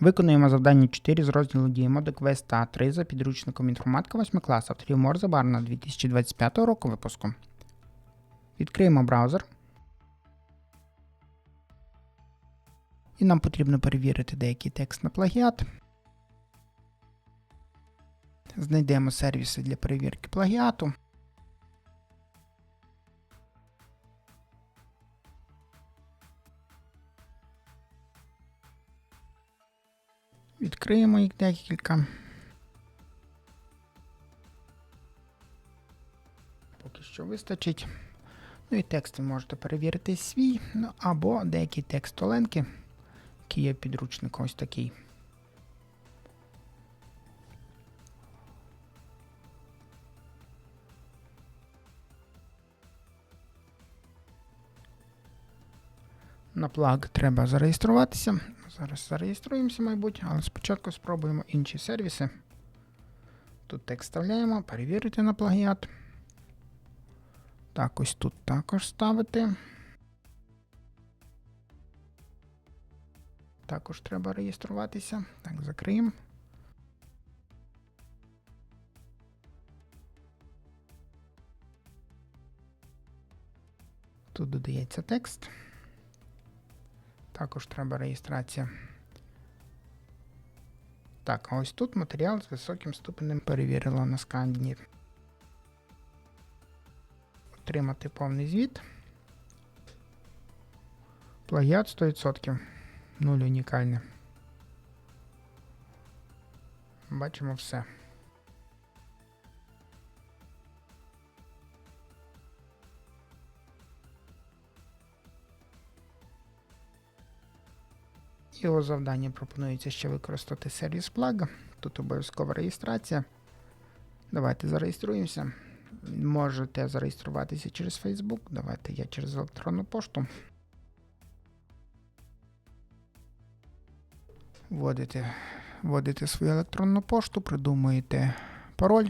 Виконуємо завдання 4 з розділу діємо до квеста 3 за підручником інформатика 8 класу авторів Морзе Барна 2025 року випуску. Відкриємо браузер. І нам потрібно перевірити деякий текст на плагіат. Знайдемо сервіси для перевірки плагіату. Відкриємо їх декілька. Поки що вистачить. Ну і текст ви можете перевірити свій, ну або деякі текстоленки, які є підручник ось такий. На плаг треба зареєструватися. Зараз зареєструємося, мабуть, але спочатку спробуємо інші сервіси. Тут текст вставляємо, перевірити на плагіат. Так, ось тут також ставити. Також треба реєструватися. Так, закриємо. Тут додається текст. Також треба реєстрація. Так, а ось тут матеріал з високим ступенем перевірило на сканді. Отримати повний звіт. Плагіат 100%. Нуль унікальне. Бачимо все. Його завдання пропонується ще використати сервіс плага. Тут обов'язкова реєстрація. Давайте зареєструємося. Можете зареєструватися через Facebook. Давайте я через електронну пошту. Вводите, вводите свою електронну пошту, придумуєте пароль.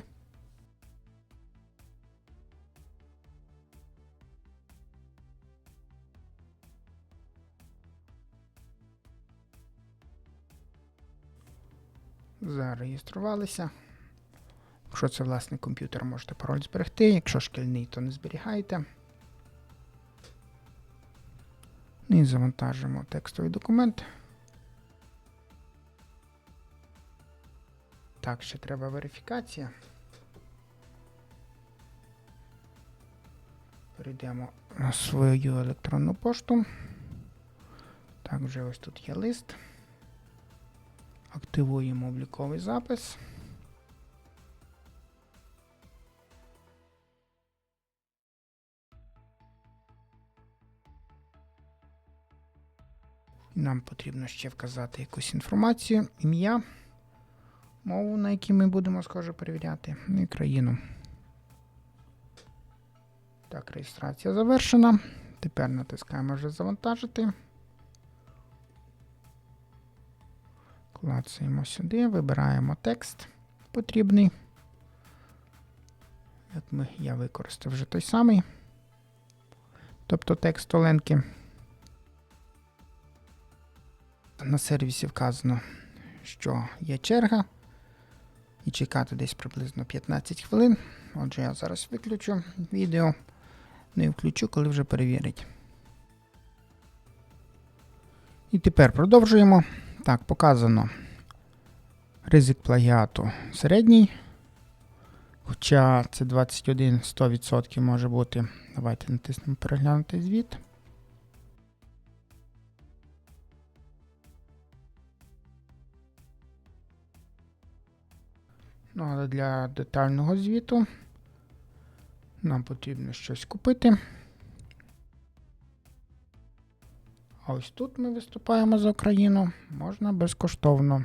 Зареєструвалися. Якщо це власний комп'ютер, можете пароль зберегти. Якщо шкільний, то не зберігайте. Ну І завантажимо текстовий документ. Так, ще треба верифікація. Перейдемо на свою електронну пошту. Так, вже ось тут є лист. Активуємо обліковий запис. Нам потрібно ще вказати якусь інформацію, ім'я, мову, на якій ми будемо, схоже, перевіряти, і країну. Так, реєстрація завершена. Тепер натискаємо вже завантажити. Клацаємо сюди, вибираємо текст потрібний. Як ми, я використав вже той самий. Тобто текст Оленки. На сервісі вказано, що є черга. І чекати десь приблизно 15 хвилин. Отже, я зараз виключу відео. Ну і включу, коли вже перевірить. І тепер продовжуємо. Так, показано. Ризик плагіату середній. Хоча це 21 100% може бути. Давайте натиснемо переглянути звіт. Ну, але для детального звіту нам потрібно щось купити. А ось тут ми виступаємо за Україну. Можна безкоштовно.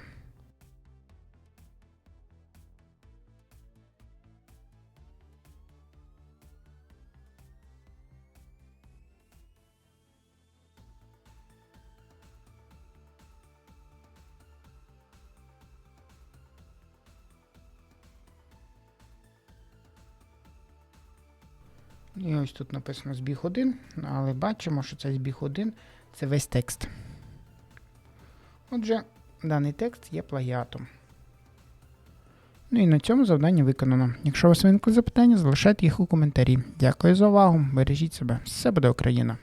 І ось тут написано збіг 1, але бачимо, що цей збіг 1 це весь текст. Отже, даний текст є плагіатом. Ну і на цьому завдання виконано. Якщо у вас виникли запитання, залишайте їх у коментарі. Дякую за увагу. Бережіть себе. Все буде Україна!